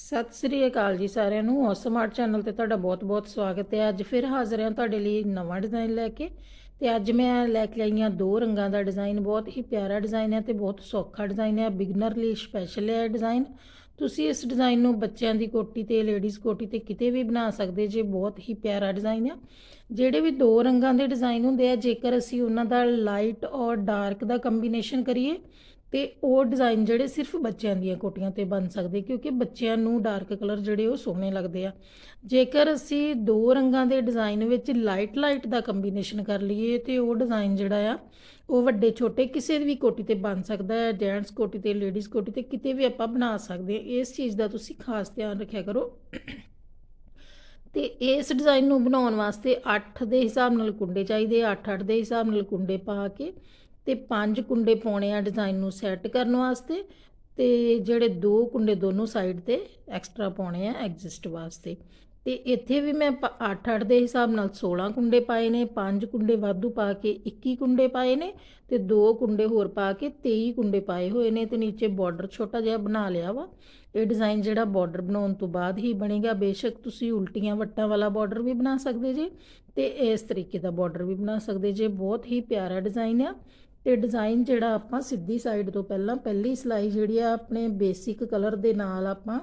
ਸਤਿ ਸ੍ਰੀ ਅਕਾਲ ਜੀ ਸਾਰਿਆਂ ਨੂੰ। ਔਸਮਾਰਟ ਚੈਨਲ ਤੇ ਤੁਹਾਡਾ ਬਹੁਤ-ਬਹੁਤ ਸਵਾਗਤ ਹੈ। ਅੱਜ ਫਿਰ ਹਾਜ਼ਰ ਹਾਂ ਤੁਹਾਡੇ ਲਈ ਨਵਾਂ ਡਿਜ਼ਾਈਨ ਲੈ ਕੇ। ਤੇ ਅੱਜ ਮੈਂ ਲੈ ਕੇ ਆਈ ਹਾਂ ਦੋ ਰੰਗਾਂ ਦਾ ਡਿਜ਼ਾਈਨ ਬਹੁਤ ਹੀ ਪਿਆਰਾ ਡਿਜ਼ਾਈਨ ਹੈ ਤੇ ਬਹੁਤ ਸੌਖਾ ਡਿਜ਼ਾਈਨ ਹੈ। ਬਿਗਨਰ ਲਈ ਸਪੈਸ਼ਲ ਹੈ ਡਿਜ਼ਾਈਨ ਤੁਸੀਂ ਇਸ ਡਿਜ਼ਾਈਨ ਨੂੰ ਬੱਚਿਆਂ ਦੀ ਕੋਟੀ ਤੇ ਲੇਡੀਜ਼ ਕੋਟੀ ਤੇ ਕਿਤੇ ਵੀ ਬਣਾ ਸਕਦੇ ਜੇ। ਬਹੁਤ ਹੀ ਪਿਆਰਾ ਡਿਜ਼ਾਈਨ ਹੈ। ਜਿਹੜੇ ਵੀ ਦੋ ਰੰਗਾਂ ਦੇ ਡਿਜ਼ਾਈਨ ਹੁੰਦੇ ਆ, ਜੇਕਰ ਅਸੀਂ ਉਹਨਾਂ ਦਾ ਲਾਈਟ ਔਰ ਡਾਰਕ ਦਾ ਕੰਬੀਨੇਸ਼ਨ ਕਰੀਏ ਤੇ ਉਹ ਡਿਜ਼ਾਈਨ ਜਿਹੜੇ ਸਿਰਫ ਬੱਚਿਆਂ ਦੀਆਂ ਕੋਟੀਆਂ ਤੇ ਬਣ ਸਕਦੇ, ਕਿਉਂਕਿ ਬੱਚਿਆਂ ਨੂੰ ਡਾਰਕ ਕਲਰ ਜਿਹੜੇ ਉਹ ਸੋਹਣੇ ਲੱਗਦੇ ਆ। ਜੇਕਰ ਅਸੀਂ ਦੋ ਰੰਗਾਂ ਦੇ ਡਿਜ਼ਾਈਨ ਵਿੱਚ ਲਾਈਟ ਲਾਈਟ ਦਾ ਕੰਬੀਨੇਸ਼ਨ ਕਰ ਲਈਏ ਤੇ ਉਹ ਡਿਜ਼ਾਈਨ ਜਿਹੜਾ ਆ, ਉਹ ਵੱਡੇ ਛੋਟੇ ਕਿਸੇ ਵੀ ਕੋਟੀ ਤੇ ਬਣ ਸਕਦਾ ਹੈ ਜੈਂਟਸ ਕੋਟੀ ਤੇ ਲੇਡੀਜ਼ ਕੋਟੀ ਤੇ ਕਿਤੇ ਵੀ ਆਪਾਂ ਬਣਾ ਸਕਦੇ ਹਾਂ। ਇਸ ਚੀਜ਼ ਦਾ ਤੁਸੀਂ ਖਾਸ ਧਿਆਨ ਰੱਖਿਆ ਕਰੋ। ਤੇ ਇਸ ਡਿਜ਼ਾਈਨ ਨੂੰ ਬਣਾਉਣ ਵਾਸਤੇ 8 ਦੇ ਹਿਸਾਬ ਨਾਲ ਕੁੰਡੇ ਚਾਹੀਦੇ 8-8 ਦੇ ਹਿਸਾਬ ਨਾਲ ਕੁੰਡੇ ਪਾ ਕੇ ਤੇ ਪੰਜ ਕੁੰਡੇ ਪਾਉਣੇ ਆ ਡਿਜ਼ਾਈਨ ਨੂੰ ਸੈੱਟ ਕਰਨ ਵਾਸਤੇ ਤੇ ਜਿਹੜੇ ਦੋ ਕੁੰਡੇ ਦੋਨੋਂ ਸਾਈਡ ਤੇ ਐਕਸਟਰਾ ਪਾਉਣੇ ਆ ਐਗਜ਼ਿਸਟ ਵਾਸਤੇ। ਤੇ ਇੱਥੇ ਵੀ ਮੈਂ 8-8 ਦੇ ਹਿਸਾਬ ਨਾਲ 16 ਕੁੰਡੇ ਪਾਏ ਨੇ, ਪੰਜ ਕੁੰਡੇ ਵਾਧੂ ਪਾ ਕੇ 21 ਕੁੰਡੇ ਪਾਏ ਨੇ ਤੇ ਦੋ ਕੁੰਡੇ ਹੋਰ ਪਾ ਕੇ 23 ਕੁੰਡੇ ਪਾਏ ਹੋਏ ਨੇ ਤੇ ਨੀਚੇ ਬਾਰਡਰ ਛੋਟਾ ਜਿਹਾ ਬਣਾ ਲਿਆ ਵਾ। ਇਹ ਡਿਜ਼ਾਈਨ ਜਿਹੜਾ ਬਾਰਡਰ ਬਣਾਉਣ ਤੋਂ ਬਾਅਦ ਹੀ ਬਣੇਗਾ। ਬੇਸ਼ੱਕ ਤੁਸੀਂ ਉਲਟੀਆਂ ਵੱਟਾਂ ਵਾਲਾ ਬਾਰਡਰ ਵੀ ਬਣਾ ਸਕਦੇ ਜੇ ਤੇ ਇਸ ਤਰੀਕੇ ਦਾ ਬਾਰਡਰ ਵੀ ਬਣਾ ਸਕਦੇ ਜੇ। ਬਹੁਤ ਹੀ ਪਿਆਰਾ ਡਿਜ਼ਾਈਨ ਆ ਤੇ ਡਿਜ਼ਾਈਨ ਜਿਹੜਾ ਆਪਾਂ ਸਿੱਧੀ ਸਾਈਡ ਤੋਂ ਪਹਿਲਾਂ, ਪਹਿਲੀ ਸਲਾਈ ਜਿਹੜੀ ਆ, ਆਪਣੇ ਬੇਸਿਕ ਕਲਰ ਦੇ ਨਾਲ ਆਪਾਂ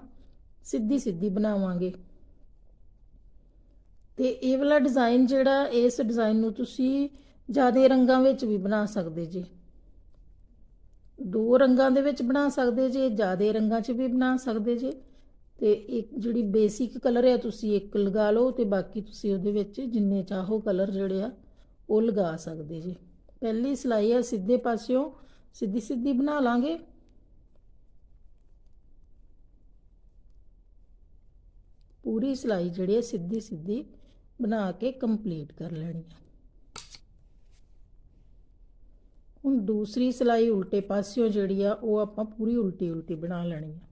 ਸਿੱਧੀ ਸਿੱਧੀ ਬਣਾਵਾਂਗੇ। ਤੇ ਇਹ ਵਾਲਾ ਡਿਜ਼ਾਈਨ ਜਿਹੜਾ, ਇਸ ਡਿਜ਼ਾਈਨ ਨੂੰ ਤੁਸੀਂ ਜ਼ਿਆਦਾ ਰੰਗਾਂ ਵਿੱਚ ਵੀ ਬਣਾ ਸਕਦੇ ਜੀ। ਦੋ ਰੰਗਾਂ ਦੇ ਵਿੱਚ ਬਣਾ ਸਕਦੇ ਜੇ, ਜ਼ਿਆਦਾ ਰੰਗਾਂ 'ਚ ਵੀ ਬਣਾ ਸਕਦੇ ਜੇ। ਤੇ ਇੱਕ ਜਿਹੜੀ ਬੇਸਿਕ ਕਲਰ ਹੈ ਤੁਸੀਂ ਇੱਕ ਲਗਾ ਲਓ ਤੇ ਬਾਕੀ ਤੁਸੀਂ ਉਹਦੇ ਵਿੱਚ ਜਿੰਨੇ ਚਾਹੋ ਕਲਰ ਜਿਹੜੇ ਆ, ਉਹ ਲਗਾ ਸਕਦੇ ਜੀ। ਪਹਿਲੀ ਸਲਾਈ ਹੈ ਸਿੱਧੇ ਪਾਸਿਓਂ ਸਿੱਧੀ ਸਿੱਧੀ ਬਣਾ ਲਾਂਗੇ ਪੂਰੀ ਸਲਾਈ ਜਿਹੜੀ ਹੈ ਸਿੱਧੀ ਸਿੱਧੀ ਬਣਾ ਕੇ ਕੰਪਲੀਟ ਕਰ ਲੈਣੀ ਹੈ ਹੁਣ ਦੂਸਰੀ ਸਲਾਈ ਉਲਟੇ ਪਾਸਿਓਂ ਜਿਹੜੀ ਆ ਉਹ ਆਪਾਂ ਪੂਰੀ ਉਲਟੀ ਉਲਟੀ ਬਣਾ ਲੈਣੀ ਹੈ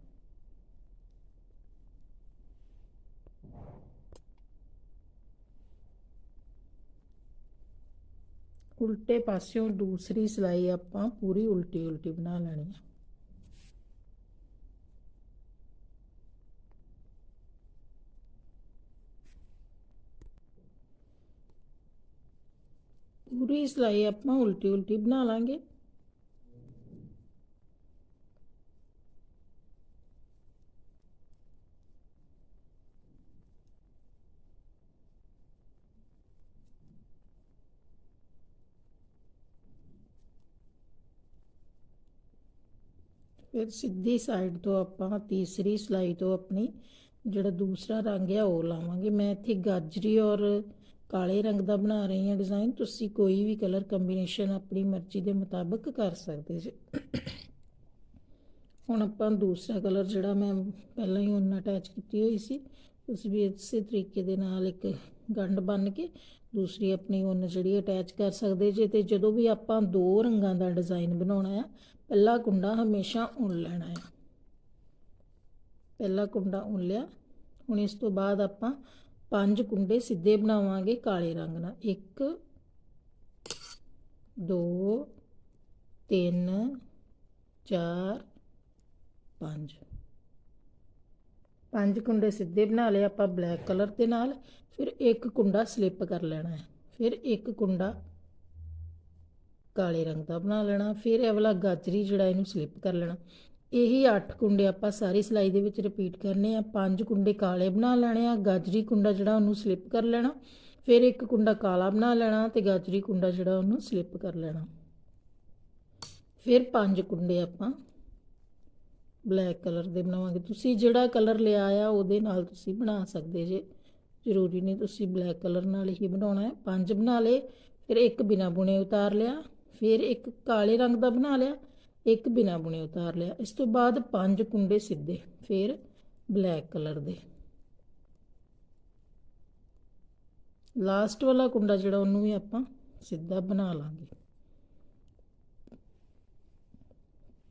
ਉਲਟੇ ਪਾਸਿਓਂ ਦੂਸਰੀ ਸਲਾਈ ਆਪਾਂ ਪੂਰੀ ਉਲਟੀ ਉਲਟੀ ਬਣਾ ਲੈਣੀ ਹੈ ਪੂਰੀ ਸਲਾਈ ਆਪਾਂ ਉਲਟੀ ਉਲਟੀ ਬਣਾ ਲਾਂਗੇ। ਫਿਰ ਸਿੱਧੀ ਸਾਈਡ ਤੋਂ ਆਪਾਂ ਤੀਸਰੀ ਸਲਾਈ ਤੋਂ ਆਪਣੀ ਜਿਹੜਾ ਦੂਸਰਾ ਰੰਗ ਹੈ ਉਹ ਲਾਵਾਂਗੇ। ਮੈਂ ਇੱਥੇ ਗਾਜਰੀ ਔਰ ਕਾਲੇ ਰੰਗ ਦਾ ਬਣਾ ਰਹੀ ਹਾਂ ਡਿਜ਼ਾਈਨ ਤੁਸੀਂ ਕੋਈ ਵੀ ਕਲਰ ਕੰਬੀਨੇਸ਼ਨ ਆਪਣੀ ਮਰਜ਼ੀ ਦੇ ਮੁਤਾਬਕ ਕਰ ਸਕਦੇ ਜੀ। ਹੁਣ ਆਪਾਂ ਦੂਸਰਾ ਕਲਰ ਜਿਹੜਾ ਮੈਂ ਪਹਿਲਾਂ ਹੀ ਉਹਨਾਂ ਅਟੈਚ ਕੀਤੀ ਹੋਈ ਸੀ, ਤੁਸੀਂ ਵੀ ਇਸੇ ਤਰੀਕੇ ਦੇ ਨਾਲ ਇੱਕ ਗੰਢ ਬੰਨ ਕੇ ਦੂਸਰੀ ਆਪਣੀ ਉਨ ਜਿਹੜੀ ਅਟੈਚ ਕਰ ਸਕਦੇ ਜੇ। ਤੇ ਜਦੋਂ ਵੀ ਆਪਾਂ ਦੋ ਰੰਗਾਂ ਦਾ ਡਿਜ਼ਾਈਨ ਬਣਾਉਣਾ ਆ ਪਹਿਲਾ ਕੁੰਡਾ ਹਮੇਸ਼ਾ ਉਣ ਲੈਣਾ ਆ। ਪਹਿਲਾ ਕੁੰਡਾ ਉਣ ਲਿਆ। ਹੁਣ ਇਸ ਤੋਂ ਬਾਅਦ ਆਪਾਂ ਪੰਜ ਕੁੰਡੇ ਸਿੱਧੇ ਬਣਾਵਾਂਗੇ ਕਾਲੇ ਰੰਗ ਨਾਲ। 1 2 3 4 5 ਪੰਜ ਕੁੰਡੇ ਸਿੱਧੇ ਬਣਾ ਲਏ ਆਪਾਂ ਬਲੈਕ ਕਲਰ ਦੇ ਨਾਲ। ਫਿਰ ਇੱਕ ਕੁੰਡਾ ਸਲਿੱਪ ਕਰ ਲੈਣਾ ਹੈ ਫਿਰ ਇੱਕ ਕੁੰਡਾ ਕਾਲੇ ਰੰਗ ਦਾ ਬਣਾ ਲੈਣਾ, ਫਿਰ ਇਹ ਵਾਲਾ ਗਾਜਰੀ ਜਿਹੜਾ ਇਹਨੂੰ ਸਲਿੱਪ ਕਰ ਲੈਣਾ। ਇਹੀ 8 ਕੁੰਡੇ ਆਪਾਂ ਸਾਰੀ ਸਿਲਾਈ ਦੇ ਵਿੱਚ ਰਿਪੀਟ ਕਰਨੇ ਆ। ਪੰਜ ਕੁੰਡੇ ਕਾਲੇ ਬਣਾ ਲੈਣੇ ਆ, ਗਾਜਰੀ ਕੁੰਡਾ ਜਿਹੜਾ ਉਹਨੂੰ ਸਲਿੱਪ ਕਰ ਲੈਣਾ, ਫਿਰ ਇੱਕ ਕੁੰਡਾ ਕਾਲਾ ਬਣਾ ਲੈਣਾ ਤੇ ਗਾਜਰੀ ਕੁੰਡਾ ਜਿਹੜਾ ਉਹਨੂੰ ਸਲਿੱਪ ਕਰ ਲੈਣਾ। ਫਿਰ ਪੰਜ ਕੁੰਡੇ ਆਪਾਂ ਬਲੈਕ ਕਲਰ ਦੇ ਬਣਾਵਾਂਗੇ। ਤੁਸੀਂ ਜਿਹੜਾ ਕਲਰ ਲਿਆ ਆ, ਉਹਦੇ ਨਾਲ ਤੁਸੀਂ ਬਣਾ ਸਕਦੇ ਜੇ। ਜ਼ਰੂਰੀ ਨਹੀਂ ਤੁਸੀਂ ਬਲੈਕ ਕਲਰ ਨਾਲ ਹੀ ਬਣਾਉਣਾ ਹੈ। ਪੰਜ ਬਣਾ ਲਏ, ਫਿਰ ਇੱਕ ਬਿਨਾ ਬੁਣੇ ਉਤਾਰ ਲਿਆ। ਫਿਰ ਇੱਕ ਕਾਲੇ ਰੰਗ ਦਾ ਬਣਾ ਲਿਆ, ਇੱਕ ਬਿਨਾ ਬੁਣੇ ਉਤਾਰ ਲਿਆ। ਇਸ ਤੋਂ ਬਾਅਦ ਪੰਜ ਕੁੰਡੇ ਸਿੱਧੇ, ਫਿਰ ਬਲੈਕ ਕਲਰ ਦੇ। ਲਾਸਟ ਵਾਲਾ ਕੁੰਡਾ ਜਿਹੜਾ ਉਹਨੂੰ ਵੀ ਆਪਾਂ ਸਿੱਧਾ ਬਣਾ ਲਾਂਗੇ।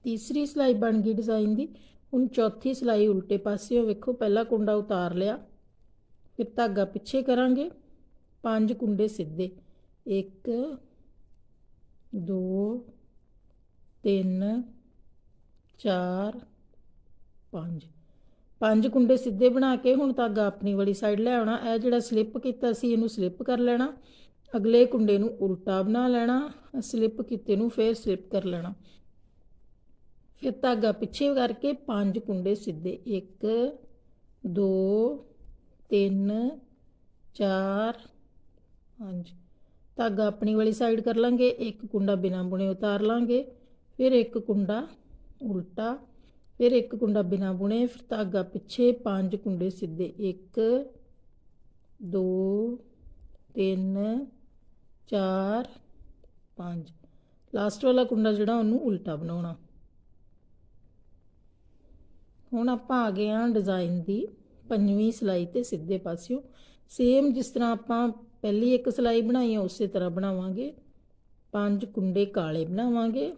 ਤੀਸਰੀ ਸਲਾਈ ਬਣ ਗਈ ਡਿਜ਼ਾਈਨ ਦੀ। ਹੁਣ ਚੌਥੀ ਸਲਾਈ ਉਲਟੇ ਪਾਸਿਓਂ ਵੇਖੋ, ਪਹਿਲਾ ਕੁੰਡਾ ਉਤਾਰ ਲਿਆ। ਫਿਰ ਧਾਗਾ ਪਿੱਛੇ ਕਰਾਂਗੇ। ਪੰਜ ਕੁੰਡੇ ਸਿੱਧੇ 1 2 3 4 5 ਪੰਜ ਕੁੰਡੇ ਸਿੱਧੇ ਬਣਾ ਕੇ ਹੁਣ ਧਾਗਾ ਆਪਣੀ ਵਾਲੀ ਸਾਈਡ ਲੈ ਆਉਣਾ। ਇਹ ਜਿਹੜਾ ਸਲਿੱਪ ਕੀਤਾ ਸੀ, ਇਹਨੂੰ ਸਲਿੱਪ ਕਰ ਲੈਣਾ। ਅਗਲੇ ਕੁੰਡੇ ਨੂੰ ਉਲਟਾ ਬਣਾ ਲੈਣਾ। ਸਲਿੱਪ ਕੀਤੇ ਨੂੰ ਫੇਰ ਸਲਿੱਪ ਕਰ ਲੈਣਾ। ਫਿਰ ਧਾਗਾ ਪਿੱਛੇ ਕਰਕੇ ਪੰਜ ਕੁੰਡੇ ਸਿੱਧੇ। 1 2 3 4 5 ਧਾਗਾ ਆਪਣੀ ਵਾਲੀ ਸਾਈਡ ਕਰ ਲਾਂਗੇ, ਇੱਕ ਕੁੰਡਾ ਬਿਨਾ ਬੁਣੇ ਉਤਾਰ ਲਾਂਗੇ, ਫਿਰ ਇੱਕ ਕੁੰਡਾ ਉਲਟਾ, ਫਿਰ ਇੱਕ ਕੁੰਡਾ ਬਿਨਾ ਬੁਣੇ, ਫਿਰ ਧਾਗਾ ਪਿੱਛੇ ਪੰਜ ਕੁੰਡੇ ਸਿੱਧੇ 1 2 3 4 5 ਲਾਸਟ ਵਾਲਾ ਕੁੰਡਾ ਜਿਹੜਾ ਉਹਨੂੰ ਉਲਟਾ ਬਣਾਉਣਾ। ਹੁਣ ਆਪਾਂ ਆ ਗਏ ਹਾਂ ਡਿਜ਼ਾਈਨ ਦੀ ਪੰਜਵੀਂ ਸਲਾਈ ਤੇ ਸਿੱਧੇ ਪਾਸਿਓਂ। ਸੇਮ ਜਿਸ ਤਰ੍ਹਾਂ ਆਪਾਂ ਪਹਿਲੀ ਇੱਕ ਸਲਾਈ ਬਣਾਈ ਹੈ ਉਸੇ ਤਰ੍ਹਾਂ ਬਣਾਵਾਂਗੇ। ਪੰਜ ਕੁੰਡੇ ਕਾਲੇ ਬਣਾਵਾਂਗੇ।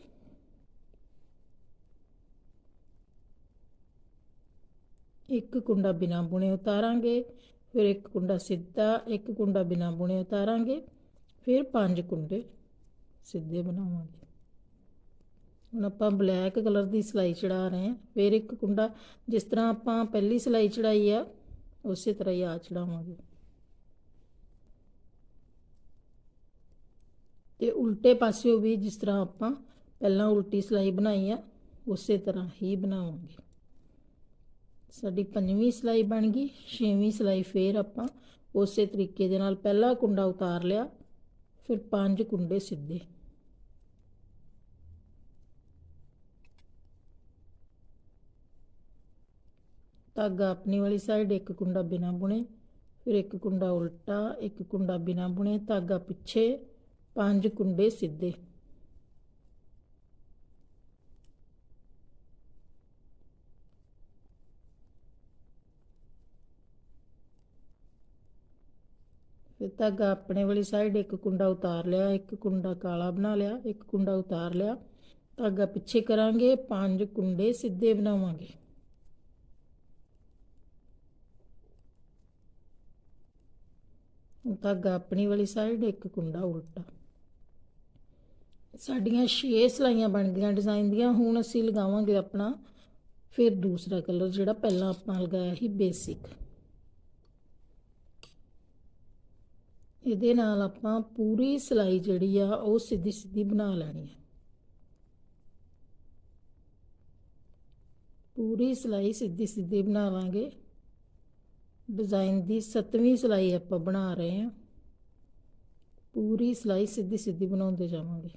ਇੱਕ ਕੁੰਡਾ ਬਿਨਾ ਬੁਣੇ ਉਤਾਰਾਂਗੇ, ਫਿਰ ਇੱਕ ਕੁੰਡਾ ਸਿੱਧਾ, ਇੱਕ ਕੁੰਡਾ ਬਿਨਾ ਬੁਣੇ ਉਤਾਰਾਂਗੇ, ਫਿਰ ਪੰਜ ਕੁੰਡੇ ਸਿੱਧੇ ਬਣਾਵਾਂਗੇ। ਹੁਣ ਆਪਾਂ ਬਲੈਕ ਕਲਰ ਦੀ ਸਲਾਈ ਚੜਾ ਰਹੇ ਹਾਂ। ਫਿਰ ਇੱਕ ਕੁੰਡਾ ਜਿਸ ਤਰ੍ਹਾਂ ਆਪਾਂ ਪਹਿਲੀ ਸਲਾਈ ਚੜਾਈ ਆ, ਉਸੇ ਤਰ੍ਹਾਂ ਹੀ ਆ ਚੜਾਵਾਂਗੇ। ਤੇ ਉਲਟੇ ਪਾਸਿਓਂ ਵੀ ਜਿਸ ਤਰ੍ਹਾਂ ਆਪਾਂ ਪਹਿਲਾਂ ਉਲਟੀ ਸਲਾਈ ਬਣਾਈ ਆ, ਉਸੇ ਤਰ੍ਹਾਂ ਹੀ ਬਣਾਵਾਂਗੇ। ਸਾਡੀ ਪੰਜਵੀਂ ਸਲਾਈ ਬਣ ਗਈ, ਛੇਵੀਂ ਸਲਾਈ ਫੇਰ ਆਪਾਂ ਉਸੇ ਤਰੀਕੇ ਦੇ ਨਾਲ ਪਹਿਲਾ ਕੁੰਡਾ ਉਤਾਰ ਲਿਆ, ਫਿਰ ਪੰਜ ਕੁੰਡੇ ਸਿੱਧੇ। ਧਾਗਾ ਆਪਣੀ ਵਾਲੀ ਸਾਈਡ ਇੱਕ ਕੁੰਡਾ ਬਿਨਾ ਬੁਣੇ, ਫਿਰ ਇੱਕ ਕੁੰਡਾ ਉਲਟਾ, ਇੱਕ ਕੁੰਡਾ ਬਿਨਾ ਬੁਣੇ, ਧਾਗਾ ਪਿੱਛੇ ਪੰਜ ਕੁੰਡੇ ਸਿੱਧੇ। ਫਿਰ ਧਾਗਾ ਆਪਣੇ ਵਾਲੀ ਸਾਈਡ ਇੱਕ ਕੁੰਡਾ ਉਤਾਰ ਲਿਆ, ਇੱਕ ਕੁੰਡਾ ਕਾਲਾ ਬਣਾ ਲਿਆ, ਇੱਕ ਕੁੰਡਾ ਉਤਾਰ ਲਿਆ। ਧਾਗਾ ਪਿੱਛੇ ਕਰਾਂਗੇ, ਪੰਜ ਕੁੰਡੇ ਸਿੱਧੇ ਬਣਾਵਾਂਗੇ। ਧਾਗਾ ਆਪਣੀ ਵਾਲੀ ਸਾਈਡ ਇੱਕ ਕੁੰਡਾ ਉਲਟਾ। ਸਾਡੀਆਂ 6 ਸਲਾਈਆਂ ਬਣ ਗਈਆਂ ਡਿਜ਼ਾਈਨ ਦੀਆਂ, ਹੁਣ ਅਸੀਂ ਲਗਾਵਾਂਗੇ ਆਪਣਾ ਫਿਰ ਦੂਸਰਾ ਕਲਰ ਜਿਹੜਾ ਪਹਿਲਾਂ ਆਪਾਂ ਲਗਾਇਆ ਸੀ ਬੇਸਿਕ ਇਹਦੇ ਨਾਲ ਆਪਾਂ ਪੂਰੀ ਸਲਾਈ ਜਿਹੜੀ ਆ ਉਹ ਸਿੱਧੀ ਸਿੱਧੀ ਬਣਾ ਲੈਣੀ ਹੈ ਪੂਰੀ ਸਲਾਈ ਸਿੱਧੀ ਸਿੱਧੀ ਬਣਾ ਲਾਂਗੇ। ਡਿਜ਼ਾਈਨ ਦੀ 7ਵੀਂ ਸਲਾਈ ਆਪਾਂ ਬਣਾ ਰਹੇ ਹਾਂ ਪੂਰੀ ਸਲਾਈ ਸਿੱਧੀ ਸਿੱਧੀ ਬਣਾਉਂਦੇ ਜਾਵਾਂਗੇ।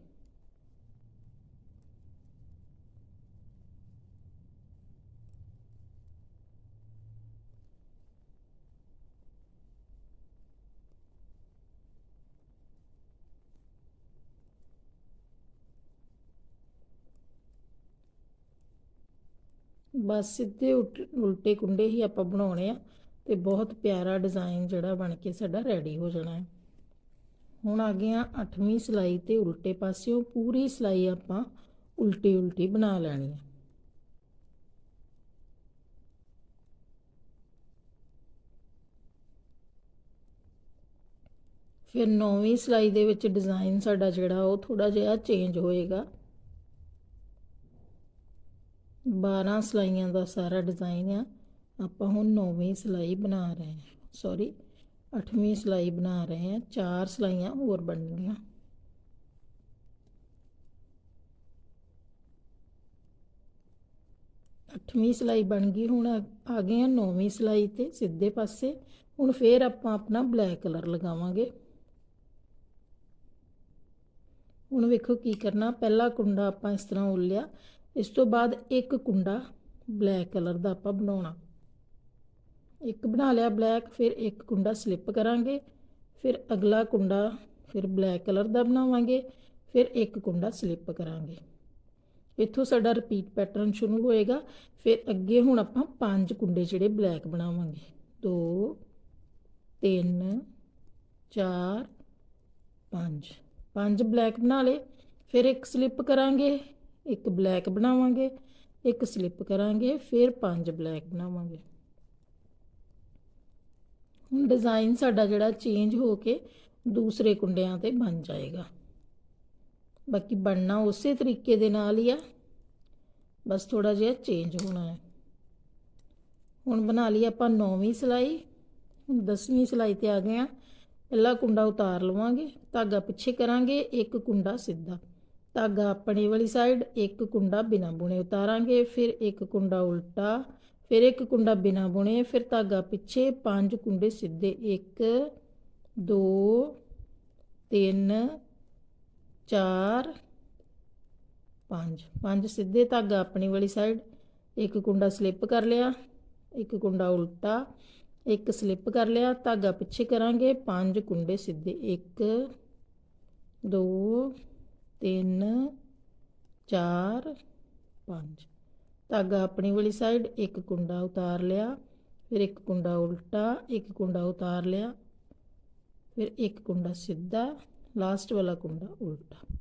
ਬਸ ਸਿੱਧੇ ਉਲਟ- ਉਲਟੇ ਕੁੰਡੇ ਹੀ ਆਪਾਂ ਬਣਾਉਣੇ ਆ ਤੇ ਬਹੁਤ ਪਿਆਰਾ ਡਿਜ਼ਾਈਨ ਜਿਹੜਾ ਬਣ ਕੇ ਸਾਡਾ ਰੈਡੀ ਹੋ ਜਾਣਾ ਹੈ। ਹੁਣ ਆ ਗਏ ਆ 8ਵੀਂ ਸਲਾਈ ਤੇ ਉਲਟੇ ਪਾਸਿਓਂ ਪੂਰੀ ਸਲਾਈ ਆਪਾਂ ਉਲਟੀ ਉਲਟੀ ਬਣਾ ਲੈਣੀ ਹੈ। ਫਿਰ ਨੌਵੀਂ ਸਲਾਈ ਦੇ ਵਿੱਚ ਡਿਜ਼ਾਈਨ ਸਾਡਾ ਜਿਹੜਾ ਉਹ ਥੋੜਾ ਜਿਹਾ ਚੇਂਜ ਹੋਏਗਾ। 12 ਸਲਾਈਆਂ ਦਾ ਸਾਰਾ ਡਿਜ਼ਾਈਨ ਆ। ਆਪਾਂ ਹੁਣ 9ਵੀਂ ਸਲਾਈ ਬਣਾ ਰਹੇ ਹਾਂ ਸੌਰੀ 8ਵੀਂ ਸਲਾਈ ਬਣਾ ਰਹੇ ਹਾਂ ਚਾਰ ਸਲਾਈਆਂ ਹੋਰ ਬਣਨੀਆਂ। ਅੱਠਵੀਂ ਸਲਾਈ ਬਣ ਗਈ, ਹੁਣ ਆ ਗਏ ਆ ਨੌਵੀਂ ਸਲਾਈ ਤੇ ਸਿੱਧੇ ਪਾਸੇ। ਹੁਣ ਫੇਰ ਆਪਾਂ ਆਪਣਾ ਬਲੈਕ ਕਲਰ ਲਗਾਵਾਂਗੇ। ਹੁਣ ਵੇਖੋ ਕੀ ਕਰਨਾ। ਪਹਿਲਾ ਕੁੰਡਾ ਆਪਾਂ ਇਸ ਤਰ੍ਹਾਂ ਉਲਿਆ ਇਸ ਤੋਂ ਬਾਅਦ ਇੱਕ ਕੁੰਡਾ ਬਲੈਕ ਕਲਰ ਦਾ ਆਪਾਂ ਬਣਾਉਣਾ। ਇੱਕ ਬਣਾ ਲਿਆ ਬਲੈਕ, ਫਿਰ ਇੱਕ ਕੁੰਡਾ ਸਲਿੱਪ ਕਰਾਂਗੇ, ਫਿਰ ਅਗਲਾ ਕੁੰਡਾ ਫਿਰ ਬਲੈਕ ਕਲਰ ਦਾ ਬਣਾਵਾਂਗੇ, ਫਿਰ ਇੱਕ ਕੁੰਡਾ ਸਲਿੱਪ ਕਰਾਂਗੇ। ਇੱਥੋਂ ਸਾਡਾ ਰਿਪੀਟ ਪੈਟਰਨ ਸ਼ੁਰੂ ਹੋਏਗਾ, ਫਿਰ ਅੱਗੇ ਹੁਣ ਆਪਾਂ ਪੰਜ ਕੁੰਡੇ ਜਿਹੜੇ ਬਲੈਕ ਬਣਾਵਾਂਗੇ। 2 3 4 5 ਪੰਜ ਬਲੈਕ ਬਣਾ ਲਏ, ਫਿਰ ਇੱਕ ਸਲਿੱਪ ਕਰਾਂਗੇ ਇੱਕ ਬਲੈਕ ਬਣਾਵਾਂਗੇ, ਇੱਕ ਸਲਿੱਪ ਕਰਾਂਗੇ, ਫਿਰ ਪੰਜ ਬਲੈਕ ਬਣਾਵਾਂਗੇ। ਹੁਣ ਡਿਜ਼ਾਈਨ ਸਾਡਾ ਜਿਹੜਾ ਚੇਂਜ ਹੋ ਕੇ ਦੂਸਰੇ ਕੁੰਡਿਆਂ ਤੇ ਬਣ ਜਾਏਗਾ। ਬਾਕੀ ਬਣਨਾ ਉਸੇ ਤਰੀਕੇ ਦੇ ਨਾਲ ਹੀ ਆ। ਬਸ ਥੋੜਾ ਜਿਹਾ ਚੇਂਜ ਹੋਣਾ ਹੈ। ਹੁਣ ਬਣਾ ਲਈ ਆਪਾਂ ਨੌਵੀਂ ਸਿਲਾਈ। ਹੁਣ 10ਵੀਂ ਸਿਲਾਈ ਤੇ ਆ ਗਏ ਆ ਪਹਿਲਾ ਕੁੰਡਾ ਉਤਾਰ ਲਵਾਂਗੇ। ਧਾਗਾ ਪਿੱਛੇ ਕਰਾਂਗੇ, ਇੱਕ ਕੁੰਡਾ ਸਿੱਧਾ। ਧਾਗਾ ਆਪਣੀ ਵਾਲੀ ਸਾਈਡ ਇੱਕ ਕੁੰਡਾ ਬਿਨਾ ਬੁਣੇ ਉਤਾਰਾਂਗੇ, ਫਿਰ ਇੱਕ ਕੁੰਡਾ ਉਲਟਾ, ਫਿਰ ਇੱਕ ਕੁੰਡਾ ਬਿਨਾ ਬੁਣੇ, ਫਿਰ ਧਾਗਾ ਪਿੱਛੇ ਪੰਜ ਕੁੰਡੇ ਸਿੱਧੇ 1 2 3 4 5 ਪੰਜ ਸਿੱਧੇ ਧਾਗਾ ਆਪਣੀ ਵਾਲੀ ਸਾਈਡ ਇੱਕ ਕੁੰਡਾ ਸਲਿੱਪ ਕਰ ਲਿਆ, ਇੱਕ ਕੁੰਡਾ ਉਲਟਾ, ਇੱਕ ਸਲਿੱਪ ਕਰ ਲਿਆ, ਧਾਗਾ ਪਿੱਛੇ ਕਰਾਂਗੇ, ਪੰਜ ਕੁੰਡੇ ਸਿੱਧੇ 1 2 3 4 5 ਧਾਗਾ ਆਪਣੀ ਵਾਲੀ ਸਾਈਡ ਇੱਕ ਕੁੰਡਾ ਉਤਾਰ ਲਿਆ, ਫਿਰ ਇੱਕ ਕੁੰਡਾ ਉਲਟਾ, ਇੱਕ ਕੁੰਡਾ ਉਤਾਰ ਲਿਆ, ਫਿਰ ਇੱਕ ਕੁੰਡਾ ਸਿੱਧਾ ਲਾਸਟ ਵਾਲਾ ਕੁੰਡਾ ਉਲਟਾ।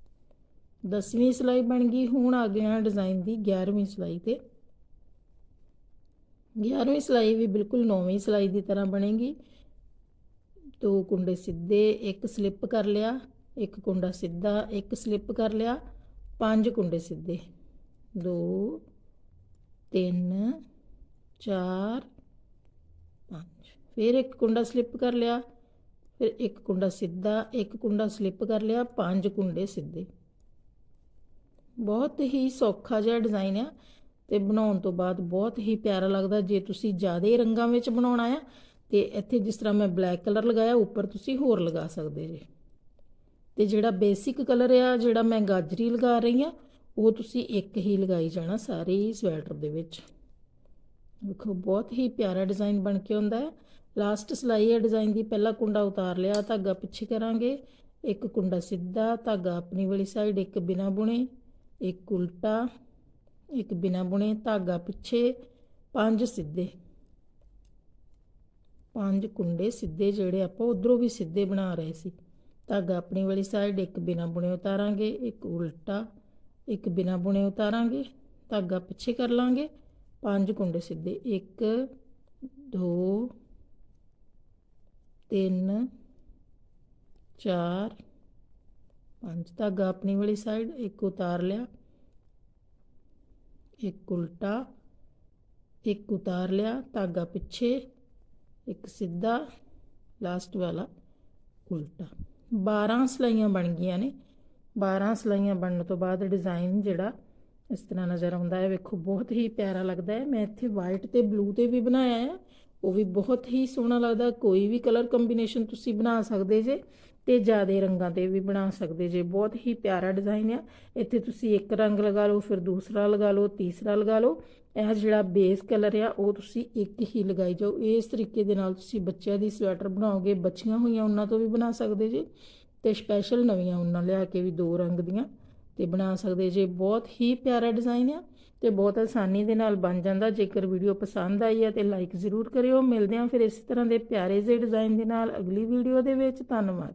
ਦਸਵੀਂ ਸਿਲਾਈ ਬਣ ਗਈ, ਹੁਣ ਆ ਗਿਆ ਡਿਜ਼ਾਈਨ ਦੀ 11ਵੀਂ ਸਿਲਾਈ ਤੇ। 11ਵੀਂ ਸਿਲਾਈ ਵੀ ਬਿਲਕੁਲ 9ਵੀਂ ਸਿਲਾਈ ਦੀ ਤਰ੍ਹਾਂ ਬਣੇਗੀ। ਦੋ ਕੁੰਡੇ ਸਿੱਧੇ, ਇੱਕ ਸਲਿੱਪ ਕਰ ਲਿਆ ਇੱਕ ਕੁੰਡਾ ਸਿੱਧਾ, ਇੱਕ ਸਲਿੱਪ ਕਰ ਲਿਆ, ਪੰਜ ਕੁੰਡੇ ਸਿੱਧੇ। 2 3 4 5 ਫਿਰ ਇੱਕ ਕੁੰਡਾ ਸਲਿੱਪ ਕਰ ਲਿਆ, ਫਿਰ ਇੱਕ ਕੁੰਡਾ ਸਿੱਧਾ, ਇੱਕ ਕੁੰਡਾ ਸਲਿੱਪ ਕਰ ਲਿਆ, ਪੰਜ ਕੁੰਡੇ ਸਿੱਧੇ। ਬਹੁਤ ਹੀ ਸੌਖਾ ਜਿਹਾ ਡਿਜ਼ਾਈਨ ਆ ਤੇ ਬਣਾਉਣ ਤੋਂ ਬਾਅਦ ਬਹੁਤ ਹੀ ਪਿਆਰਾ ਲੱਗਦਾ। ਜੇ ਤੁਸੀਂ ਜ਼ਿਆਦਾ ਰੰਗਾਂ ਵਿੱਚ ਬਣਾਉਣਾ ਆ ਤੇ ਇੱਥੇ ਜਿਸ ਤਰ੍ਹਾਂ ਮੈਂ ਬਲੈਕ ਕਲਰ ਲਗਾਇਆ, ਉੱਪਰ ਤੁਸੀਂ ਹੋਰ ਲਗਾ ਸਕਦੇ ਜੇ। ਤੇ ਜਿਹੜਾ ਬੇਸਿਕ ਕਲਰ ਆ, ਜਿਹੜਾ ਮੈਂ ਗਾਜਰੀ ਲਗਾ ਰਹੀ ਆ, ਉਹ ਤੁਸੀਂ ਇੱਕ ਹੀ ਲਗਾਈ ਜਾਣਾ ਸਾਰੇ ਹੀ ਸਵੈਟਰ ਦੇ ਵਿੱਚ। ਦੇਖੋ, ਬਹੁਤ ਹੀ ਪਿਆਰਾ ਡਿਜ਼ਾਈਨ ਬਣ ਕੇ ਆਉਂਦਾ ਹੈ। ਲਾਸਟ ਸਲਾਈ ਹੈ ਡਿਜ਼ਾਈਨ ਦੀ ਪਹਿਲਾ ਕੁੰਡਾ ਉਤਾਰ ਲਿਆ, ਧਾਗਾ ਪਿੱਛੇ ਕਰਾਂਗੇ। ਇੱਕ ਕੁੰਡਾ ਸਿੱਧਾ, ਧਾਗਾ ਆਪਣੀ ਵਾਲੀ ਸਾਈਡ ਇੱਕ ਬਿਨਾ ਬੁਣੇ, ਇੱਕ ਉਲਟਾ, ਇੱਕ ਬਿਨਾ ਬੁਣੇ, ਧਾਗਾ ਪਿੱਛੇ, ਪੰਜ ਸਿੱਧੇ। ਪੰਜ ਕੁੰਡੇ ਸਿੱਧੇ ਜਿਹੜੇ ਆਪਾਂ ਉਧਰੋਂ ਵੀ ਸਿੱਧੇ ਬਣਾ ਰਹੇ ਸੀ। ਧਾਗਾ ਆਪਣੀ ਵਾਲੀ ਸਾਈਡ ਇੱਕ ਬਿਨਾ ਬੁਣੇ ਉਤਾਰਾਂਗੇ, ਇੱਕ ਉਲਟਾ, ਇੱਕ ਬਿਨਾ ਬੁਣੇ ਉਤਾਰਾਂਗੇ, ਧਾਗਾ ਪਿੱਛੇ ਕਰ ਲਾਂਗੇ। ਪੰਜ ਕੁੰਡੇ ਸਿੱਧੇ 1 2 3 4 ਪੰਜ। ਧਾਗਾ ਆਪਣੀ ਵਾਲੀ ਸਾਈਡ ਇੱਕ ਉਤਾਰ ਲਿਆ, ਇੱਕ ਉਲਟਾ, ਇੱਕ ਉਤਾਰ ਲਿਆ, ਧਾਗਾ ਪਿੱਛੇ, ਇੱਕ ਸਿੱਧਾ ਲਾਸਟ ਵਾਲਾ, ਉਲਟਾ। 12 ਸਲਾਈਆਂ ਬਣ ਗਈਆਂ ਨੇ। 12 ਸਲਾਈਆਂ ਬਣਨ ਤੋਂ ਬਾਅਦ ਡਿਜ਼ਾਈਨ ਜਿਹੜਾ ਇਸ ਤਰ੍ਹਾਂ ਨਜ਼ਰ ਆਉਂਦਾ ਹੈ, ਵੇਖੋ ਬਹੁਤ ਹੀ ਪਿਆਰਾ ਲੱਗਦਾ ਹੈ। ਮੈਂ ਇੱਥੇ ਵਾਈਟ ਤੇ ਬਲੂ ਤੇ ਵੀ ਬਣਾਇਆ ਹੈ। ਉਹ ਵੀ ਬਹੁਤ ਹੀ ਸੋਹਣਾ ਲੱਗਦਾ। ਕੋਈ ਵੀ ਕਲਰ ਕੰਬੀਨੇਸ਼ਨ ਤੁਸੀਂ ਬਣਾ ਸਕਦੇ ਜੇ ਤੇ ਜਿਆਦੇ ਰੰਗਾਂ ਤੇ ਵੀ ਬਣਾ ਸਕਦੇ ਜੇ। ਬਹੁਤ ਹੀ ਪਿਆਰਾ ਡਿਜ਼ਾਈਨ ਆ। ਇੱਥੇ ਤੁਸੀਂ ਇੱਕ ਰੰਗ ਲਗਾ ਲਓ, ਫਿਰ ਦੂਸਰਾ ਲਗਾ ਲਓ, ਤੀਸਰਾ ਲਗਾ ਲਓ। ਇਹ ਜਿਹੜਾ ਬੇਸ ਕਲਰ ਆ, ਉਹ ਤੁਸੀਂ ਇੱਕ ਹੀ ਲਗਾਈ ਜਾਓ। ਇਸ ਤਰੀਕੇ ਦੇ ਨਾਲ ਤੁਸੀਂ ਬੱਚਿਆਂ ਦੀ ਸਵੈਟਰ ਬਣਾਓਗੇ, ਬੱਚੀਆਂ ਹੋਈਆਂ ਉਹਨਾਂ ਤੋਂ ਵੀ ਬਣਾ ਸਕਦੇ ਜੇ ਤੇ ਸਪੈਸ਼ਲ ਨਵੀਆਂ ਉਹਨਾਂ ਲਿਆ ਕੇ ਵੀ ਦੋ ਰੰਗ ਦੀਆਂ ਤੇ ਬਣਾ ਸਕਦੇ ਜੇ। ਬਹੁਤ ਹੀ ਪਿਆਰਾ ਡਿਜ਼ਾਈਨ ਆ। ਤੇ ਬਹੁਤ ਆਸਾਨੀ ਦੇ ਨਾਲ ਬਣ ਜਾਂਦਾ। ਜੇਕਰ ਵੀਡੀਓ ਪਸੰਦ ਆਈ ਹੈ ਤੇ ਲਾਈਕ ਜ਼ਰੂਰ ਕਰਿਓ। ਮਿਲਦੇ ਹਾਂ ਫਿਰ ਇਸੇ ਤਰ੍ਹਾਂ ਦੇ ਪਿਆਰੇ ਜਿਹੇ ਡਿਜ਼ਾਈਨ ਦੇ ਨਾਲ ਅਗਲੀ ਵੀਡੀਓ ਦੇ ਵਿੱਚ। ਧੰਨਵਾਦ।